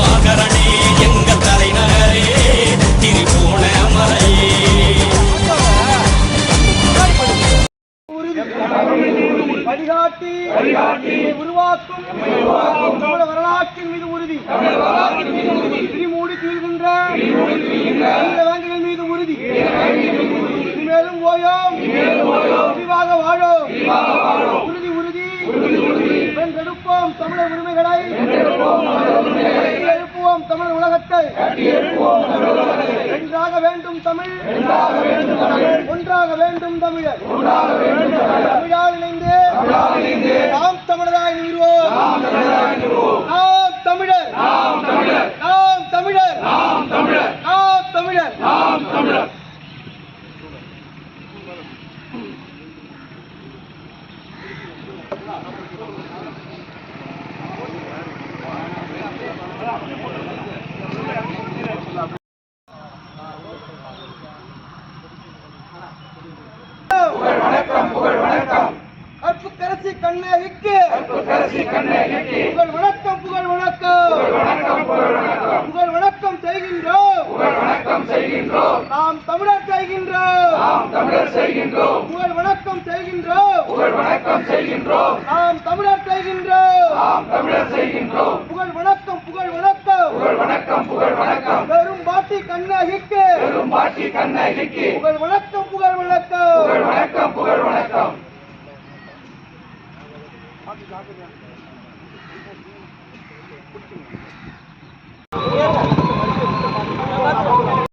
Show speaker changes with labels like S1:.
S1: மாகரணே எங்கள் தலைநகரே திருப்போண மலையே வழிகாட்டி. உருவாக்கும் தமிழ் வரலாற்றின் மீது உறுதி. திருமூடி தீழ்கின்ற வேண்டுகள் மீது உறுதி. மேலும் ஓயோம். விரிவாக உரிமைகளை. தமிழ் உலகத்தை. ஒன்றாக வேண்டும் தமிழ். ஒன்றாக வேண்டும் தமிழர். தமிழால் இணைந்து. நாம் தமிழராய் நிறுவோம் நாம் தமிழர். நாம் தமிழர். நாம் தமிழர். கற்புக்கரசி கண்ணகிக்கு புகழ் வணக்கம் புகழ் வணக்கம். புகழ் வணக்கம். செய்கின்றோம். நாம் தமிழர் செய்கின்றோம். புகழ் வணக்கம் செய்கின்றோம். நாம் தமிழர் செய்கின்றோம். புகழ் வணக்கம் புகழ் வணக்கம். பெரும் பாட்டி கண்ணகிக்கு புகழ் வணக்கம் புகழ் बाकी जहाँ पे कुछ नहीं